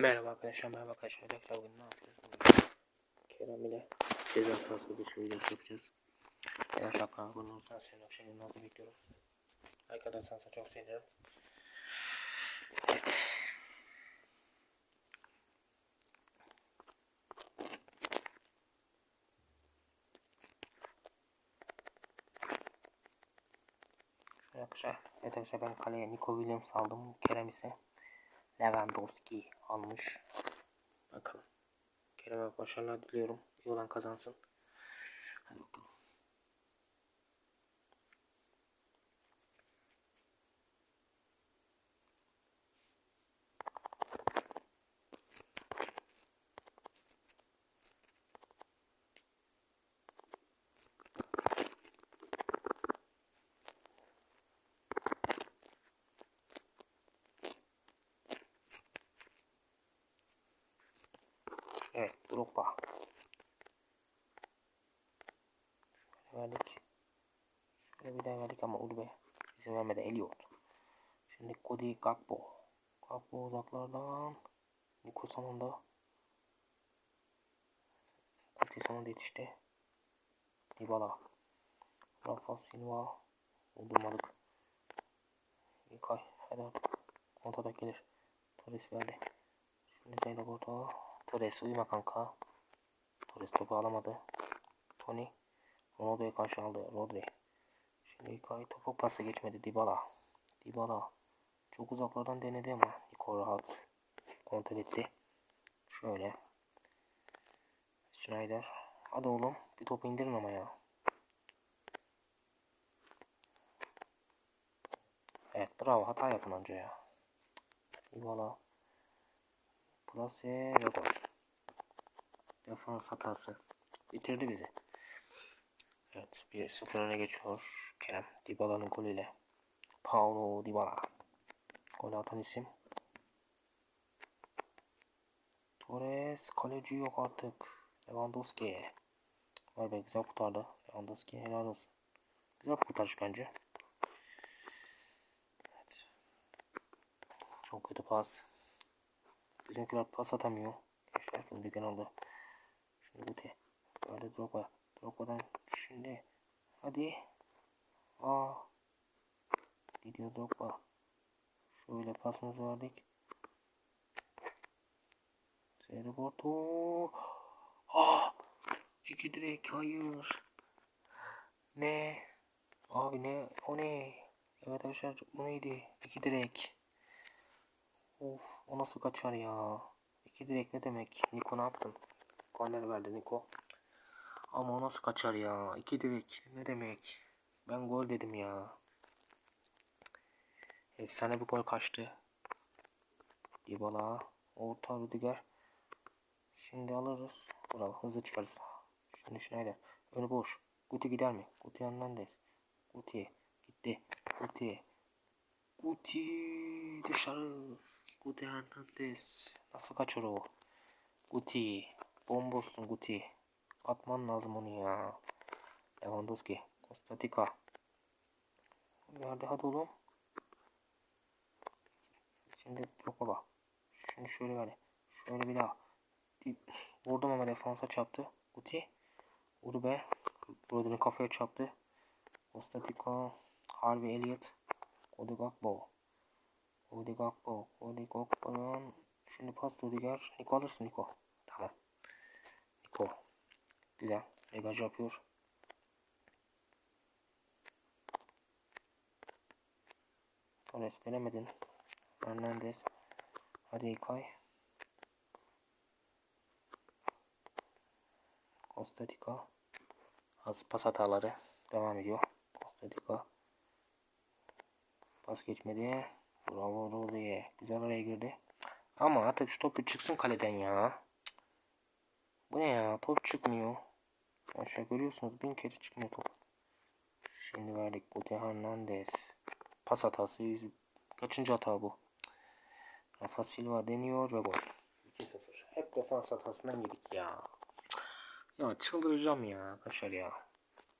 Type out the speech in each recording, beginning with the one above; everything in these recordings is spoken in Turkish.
Merhaba arkadaşlar, merhaba arkadaşlar. Tekrar bugün ne yapıyoruz? Bugün Kerem ile ceza sahası bir videosu yapacağız. Eğer şarkı abone olursanız senin akşam yılmazda bekliyorum. Arkadaşlarsa çok sevinirim. Evet. Arkadaşlar, evet arkadaşlar ben kaleye Nico Williams aldım. Kerem ise Lewandowski almış. Bakalım. Kerem'e başarılar diliyorum. İyi kazansın. Hadi bakalım. Evet, Drogba. Şöyle verdik. Şöyle bir daha verdik ama Ulbe izin vermedi. Elliot. Şimdi Cody Gakpo. Gakpo uzaklardan. Niko sonunda. Cody sonunda yetişti. Dybala. Rafa Silva. Uldurmadık. İlkay. Hadi artık. Kontada gelir. Torres verdi. Şimdi Zeyda burada. Torres uyuma kanka. Torres topu alamadı. Tony. Ronaldo'ya karşı aldı. Rodri. Şimdi İlkay topu pası geçmedi. Dybala. Dybala. Çok uzaklardan denedi ama Niko rahat kontrol etti. Şöyle. Schneider. Hadi oğlum. Bir topu indirin ama ya. Evet bravo. Hata yapın anca ya. Dybala. Plase Rodo. Defans hatası. Bitirdi bizi. Evet 1-0 öne geçiyor Kerem. Dybala'nın golüyle. Paulo Dybala. Gol atan isim. Torres kaleci yok artık. Lewandowski. Vay be güzel kurtardı. Lewandowski helal olsun. Güzel kurtarış bence. Evet. Çok kötü pas. Bizimkiler pas atamıyor. Gençler şimdi genelde. Şimdi Guti. Böyle Drogba. Drogba'dan şimdi. Hadi. Aa. Didier Drogba. Şöyle pasımızı verdik. Seri Porto. Ah. İki direk. Hayır. Ne? Abi ne? O ne? Evet arkadaşlar o neydi? İki direk. Of o nasıl kaçar ya? İki direk ne demek? Niko ne yaptın? Korner verdi Niko. Ama nasıl kaçar ya? İki direk ne demek? Ben gol dedim ya. Efsane bir gol kaçtı. Dybala. Orta Rüdiger. Şimdi alırız. Bravo hızlı çıkarız. Şimdi Schneider. Önü boş. Guti gider mi? Guti Hernandez. Guti. Gitti. Guti. Guti dışarı. Guti Hernandez. Nasıl kaçır o? Guti. Bomboşsun Guti. Atman lazım onu ya. Lewandowski. Kostatika. Nerede hadi oğlum. Şimdi yok baba. Şimdi şöyle böyle. Şöyle bir daha. Vurdum ama defansa çarptı. Guti. Urbe. Rodri'nin kafaya çarptı. Kostatika. Harvey Elliott. Cody Gakpo. Cody Gakpo. Cody Gakpo'dan şimdi pas Rudiger. Niko alırsın Niko. Güzel. Degaj yapıyor. Torres denemedin. Hernandez. Hadi İlkay. Kostatika. Az pas hataları devam ediyor. Kostatika. Pas geçmedi. Bravo Rodri. Güzel araya girdi. Ama artık şu topu çıksın kaleden ya. Bu ne ya? Top çıkmıyor. Aşağı görüyorsunuz bin kere çıkmıyor top. Şimdi verdik Guti Hernandez. Pas hatası. Yüz... Kaçıncı hata bu? Rafa Silva deniyor ve gol. 2-0. Hep defans hatasından yedik ya. Ya çıldıracağım ya arkadaşlar ya.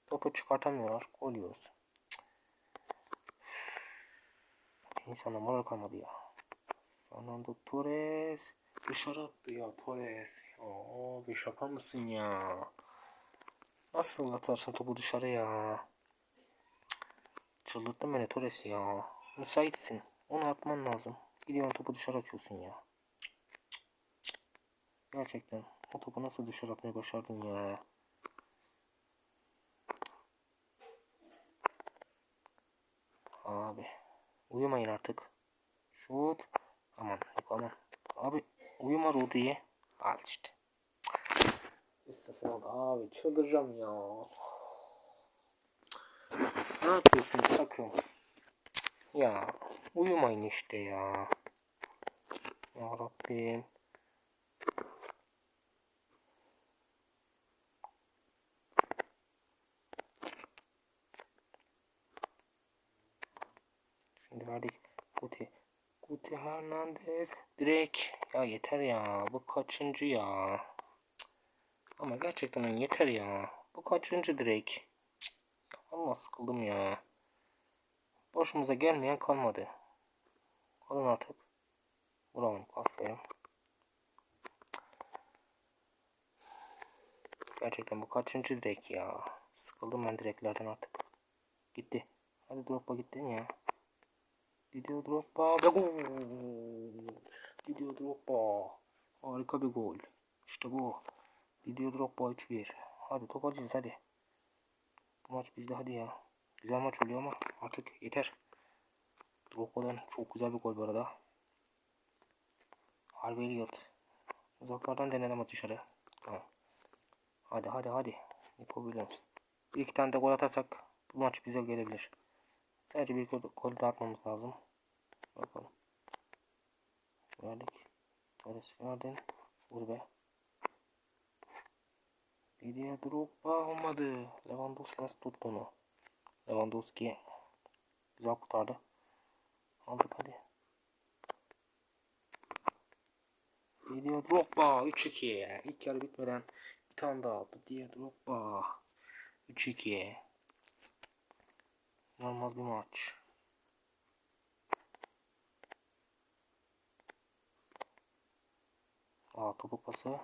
Topu çıkartamıyorlar. Gol yiyoruz. İnsana moral kalmadı ya. Fernando Torres. Dışarı attı ya Torres. Aa, bir şaka mısın ya? Nasıl atarsın topu dışarı ya? Çıldırttın beni Torres ya. Müsaitsin. Onu atman lazım. Gidiyorsun topu dışarı atıyorsun ya. Gerçekten o topu nasıl dışarı atmayı başardın ya? Abi uyumayın artık. Şut. Aman aman. Abi uyuma Rudy'ye. Al işte. 1-0 oldu abi çıldıracağım ya. Ne yapıyorsun sakın? Ya uyumayın işte ya. Ya Rabbim. Şimdi verdik. Guti. Guti Hernandez. Direkt. Ya yeter ya. Bu kaçıncı ya? Ama gerçekten yeter ya. Bu kaçıncı direkt? Cık. Allah sıkıldım ya. Başımıza gelmeyen kalmadı. Alın artık. Bravo. Aferin. Gerçekten bu kaçıncı direk ya. Sıkıldım ben direklerden artık. Gitti. Hadi Drogba gittin ya. Gidiyor Drogba ve gol. Gidiyor Drogba. Harika bir gol. İşte bu. Gidiyor Drogba 3-1. Hadi top alacağız hadi. Bu maç bizde hadi ya. Güzel maç oluyor ama artık yeter. Drogba'dan çok güzel bir gol bu arada. Harvey Elliott. Uzaklardan denene ama dışarı. Tamam. Hadi hadi hadi. Nico Williams. Bir iki tane de gol atarsak bu maç bize gelebilir. Sadece bir gol daha atmamız lazım. Bakalım. Verdik. Torres verdin. Vur be. Didier Drogba olmadı. Lewandowski nasıl tuttu onu? Lewandowski güzel kurtardı. Aldık hadi. Didier Drogba 3-2. İlk yarı bitmeden bir tane daha aldı. Didier Drogba 3-2. İnanılmaz bir maç. Aa topuk pası.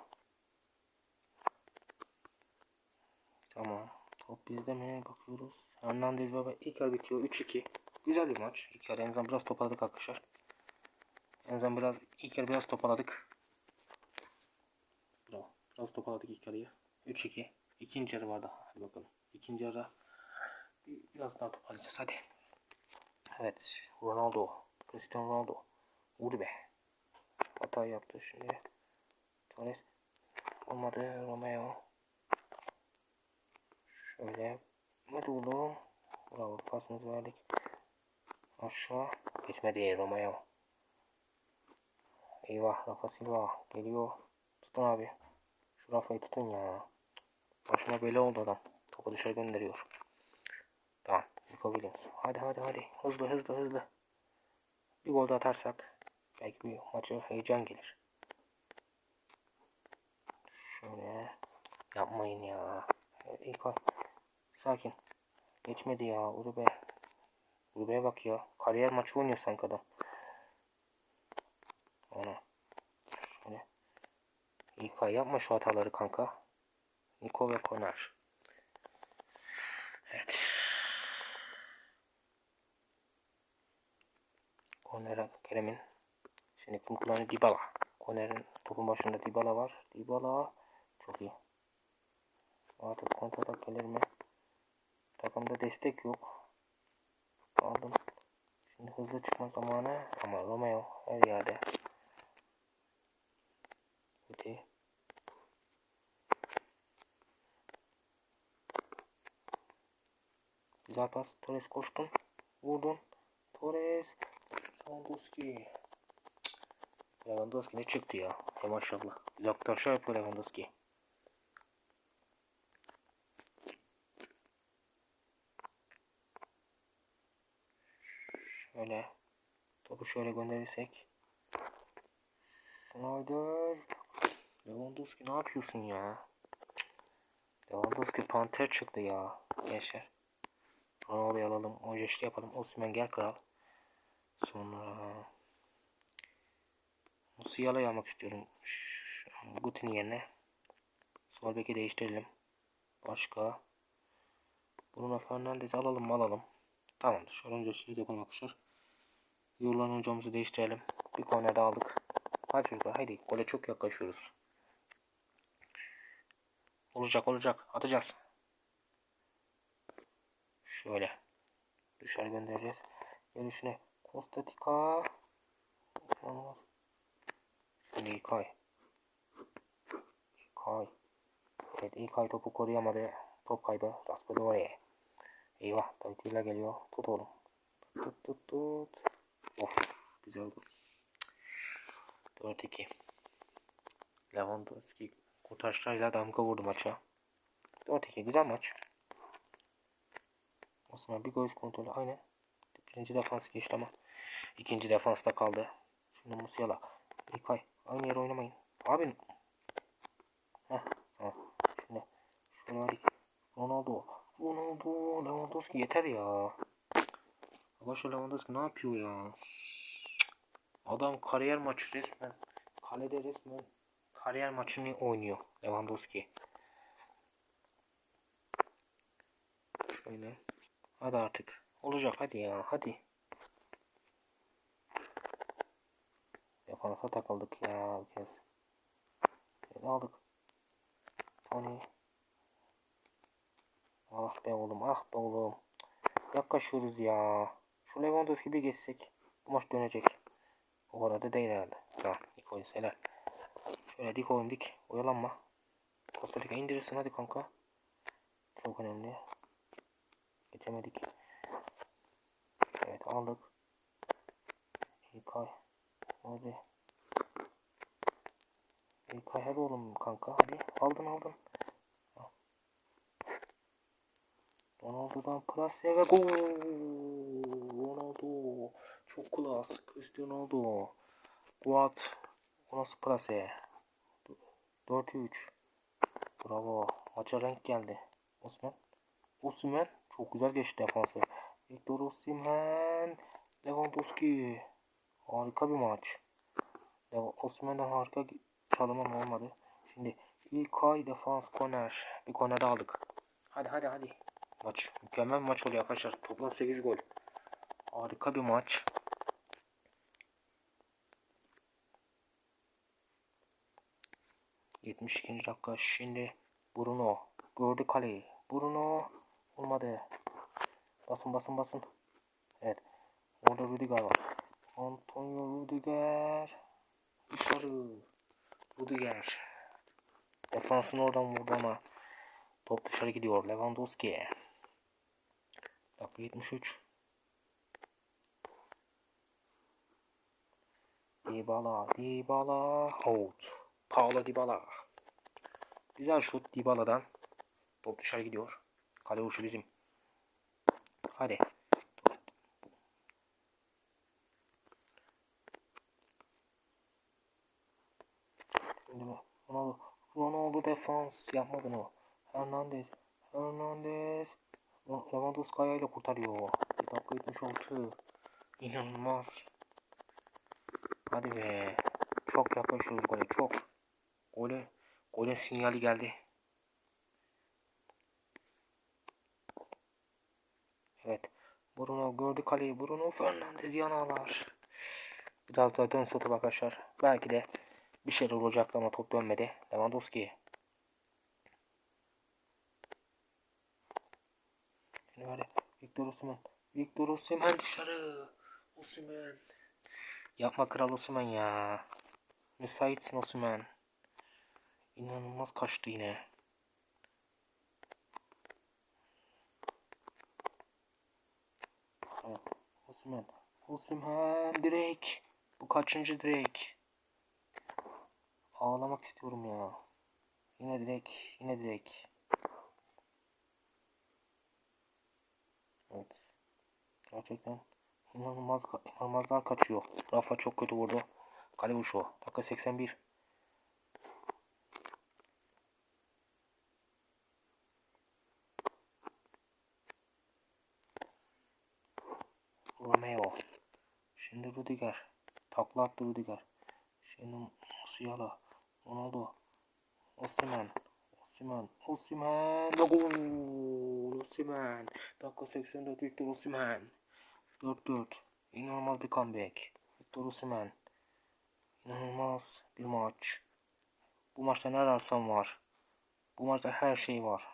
Tamam. Top bizde mi? Bakıyoruz. Hernandez baba ilk yarı bitiyor. 3-2. Güzel bir maç. İlk yarı en azından biraz toparladık arkadaşlar. En azından biraz ilk yarı biraz toparladık. Bravo. Biraz toparladık ilk yarıyı. 3-2. İkinci yarı var daha. Hadi bakalım. İkinci yarı bir- biraz daha toparlayacağız. Hadi. Evet. Ronaldo. Cristiano Ronaldo. Vur be. Hata yaptı şimdi. Torres. Olmadı. Romeo. Şöyle. Hadi oğlum. Bravo. Pasımızı verdik. Aşağı. Geçmedi Romeo. Eyvah. Rafa Silva. Geliyor. Tutun abi. Şu Rafa'yı tutun ya. Başıma bela oldu adam. Topu dışarı gönderiyor. Tamam. Nico. Hadi hadi hadi. Hızlı hızlı hızlı. Bir gol de atarsak belki bir maça heyecan gelir. Şöyle. Yapmayın ya. Evet, ilk. Sakin. Geçmedi ya. Urube. Urube'ye bak ya. Kariyer maçı oynuyor sanki adam. Ona. Şöyle. Ay yapma şu hataları kanka. Niko ve Konar. Evet. Koner'e Kerem'in şimdi kim kullanıyor? Dybala. Koner'in topun başında Dybala var. Dybala çok iyi. Artık kontratak gelir mi? Takımda destek yok. Aldım. Şimdi hızlı çıkma zamanı ama Romeo her yerde. Öte. Güzel pas. Torres koştun. Vurdun. Torres. Lewandowski. Lewandowski ne çıktı ya? He maşallah. Güzel kurtarışlar yapıyor Lewandowski. Şöyle. Topu şöyle gönderirsek. Schneider. Lewandowski ne yapıyorsun ya? Lewandowski panter çıktı ya. Gençler. Ronaldo'yu alalım. Ojeşli yapalım. Osman gel kral. Sonra Musiala'yı almak istiyorum. Gutin'in yerine. Sol beki değiştirelim. Başka. Bruno Fernandes'i alalım mı alalım. Tamamdır. Şöyle önce şey yapalım arkadaşlar. Yorulan hocamızı değiştirelim. Bir korner daha aldık. Hadi çocuklar haydi. Gole çok yaklaşıyoruz. Olacak olacak. Atacağız. Şöyle. Dışarı göndereceğiz. Gelişine. Kostatika. Olmaz. Şimdi İlkay. İlkay. Evet İlkay topu koruyamadı. Top kaybı. Raspadori. Eyvah. David Villa geliyor. Tut oğlum. Tut tut tut. Of. Güzel gol. 4-2. Lewandowski kurtarışlarıyla damga vurdu maça. 4-2 güzel maç. Osman bir göz kontrolü aynı. Birinci defans geçti ama ikinci defansta kaldı. Şimdi Musiala. İlkay aynı yere oynamayın. Abi. Heh tamam. Şimdi şöyle hadi. Ronaldo. Ronaldo. Lewandowski yeter ya. Arkadaşlar Lewandowski ne yapıyor ya? Adam kariyer maçı resmen. Kalede resmen kariyer maçını oynuyor Lewandowski. Şöyle. Hadi artık. Olacak hadi ya hadi. Defansa takıldık ya bir kez. Şöyle aldık. Tony. Ah be oğlum ah be oğlum. Yaklaşıyoruz ya. Şu Lewandowski bir geçsek bu maç dönecek. O kadar da değil herhalde. Tamam. Dik oyun helal. Şöyle dik oyun dik. Oyalanma. Costa Rica indirirsin hadi kanka. Çok önemli. Geçemedik. Evet aldık. İlkay. Hadi. İlkay hadi oğlum kanka hadi. Aldın aldın. Al. Ronaldo'dan plase ve gol. Çok klas. Cristiano Ronaldo. Guat. O nasıl plase? 4-3. Bravo. Maça renk geldi. Osman. Osimhen çok güzel geçti defansı. Victor Osimhen. Lewandowski. Harika bir maç. Osimhen'den harika çalımım olmadı. Şimdi İlkay defans korner. Bir korner aldık. Hadi hadi hadi. Maç mükemmel maç oluyor arkadaşlar. Toplam 8 gol. Harika bir maç. Yetmiş ikinci dakika. Şimdi Bruno gördü kaleyi. Bruno olmadı. Basın basın basın. Evet. Orada Rüdiger var. Antonio Rüdiger. Dışarı. Rüdiger. Defansın oradan vurdu ama top dışarı gidiyor. Lewandowski. Dakika 73. Dybala, Dybala, out. Paulo Dybala. Güzel şut Dybala'dan. Top dışarı gidiyor. Kale vuruşu bizim. Hadi. Ronaldo. Ronaldo defans yapmadı mı? Hernandez. Hernandez. Lewandowski ayağıyla kurtarıyor. Bir dakika 76. İnanılmaz. Hadi be. Çok yaklaşıyoruz gole. Çok. Gole. Golün sinyali geldi. Evet. Bruno gördü kaleyi. Bruno Fernandes yanalar. Biraz daha dön sotu arkadaşlar. Belki de bir şeyler olacak ama top dönmedi. Lewandowski. Şimdi böyle Victor Osimhen. Victor Osimhen dışarı. Osimhen. Yapma kral Osimhen ya. Müsaitsin Osimhen. İnanılmaz kaçtı yine. Evet. Osimhen. Osimhen direkt. Bu kaçıncı direkt? Ağlamak istiyorum ya. Yine direkt. Yine direkt. Evet. Gerçekten inanılmaz inanılmazlar kaçıyor. Rafa çok kötü vurdu. Kale vuruşu. Dakika 81. Rudiger. Takla attı Rudiger. Şimdi Musiala. Ronaldo. Osimhen. Osimhen. Osimhen. Ve gol. Osimhen. Dakika 84 Victor Osimhen. 4-4. İnanılmaz bir comeback. Victor Osimhen. İnanılmaz bir maç. Bu maçta ne ararsam var. Bu maçta her şey var.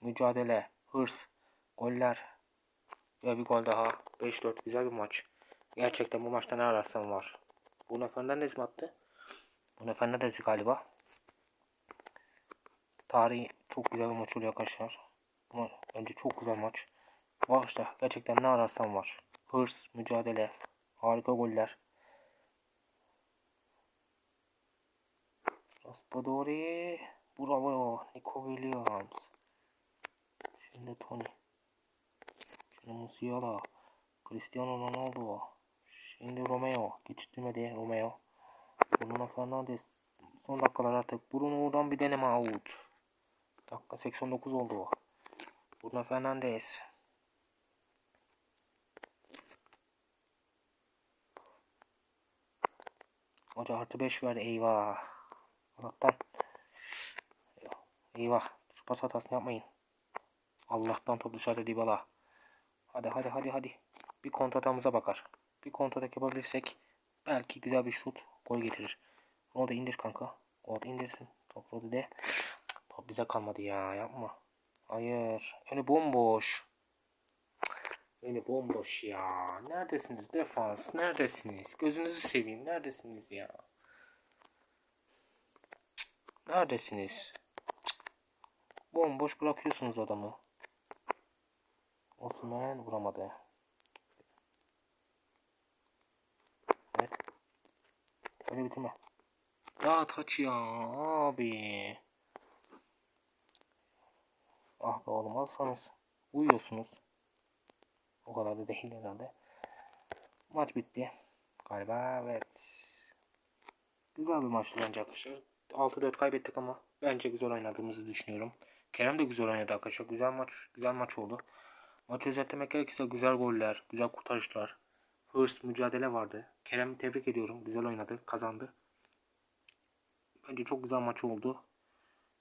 Mücadele, hırs, goller. Ve bir gol daha. 5-4 güzel bir maç. Gerçekten bu maçta ne ararsam var. Bruno Fernandes mi attı? Bruno Fernandes galiba. Tarihi çok güzel bir maç oluyor arkadaşlar. Ama bence çok güzel maç. Bu maçta gerçekten ne ararsam var. Hırs, mücadele, harika goller. Raspadori, bravo, Nico Williams. Şimdi Tony. Şimdi Musiala, Cristiano Ronaldo. Şimdi Romeo, geçirtmedi Romeo. Bruno Fernandes. Son dakikalar artık. Bruno'dan bir deneme out. Dakika 89 oldu. Bruno Fernandes. Hoca artı 5 ver eyvah. Allah'tan. Eyvah. Şu pas hatasını yapmayın. Allah'tan top dışarıda Dybala. Hadi hadi hadi hadi. Bir kontratamıza bakar. Bir kontratak yapabilirsek belki güzel bir şut gol getirir. Ronaldo indir kanka. Gol indirsin. Top Rodri'de. Top bize kalmadı ya yapma. Hayır. Önü bomboş. Önü bomboş ya. Neredesiniz defans? Neredesiniz? Gözünüzü seveyim. Neredesiniz ya? Neredesiniz? Bomboş bırakıyorsunuz adamı. Osman vuramadı. Öyle bitirme. Ya taç ya abi. Ah be oğlum alsanız. Uyuyorsunuz. O kadar da değil herhalde. Maç bitti. Galiba evet. Güzel bir maçtı bence arkadaşlar. 6-4 kaybettik ama bence güzel oynadığımızı düşünüyorum. Kerem de güzel oynadı arkadaşlar. Güzel maç, güzel maç oldu. Maçı özetlemek gerekirse güzel goller, güzel kurtarışlar, hırs, mücadele vardı. Kerem'i tebrik ediyorum. Güzel oynadı, kazandı. Bence çok güzel maç oldu.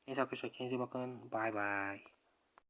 Neyse arkadaşlar kendinize bakın. Bay bay.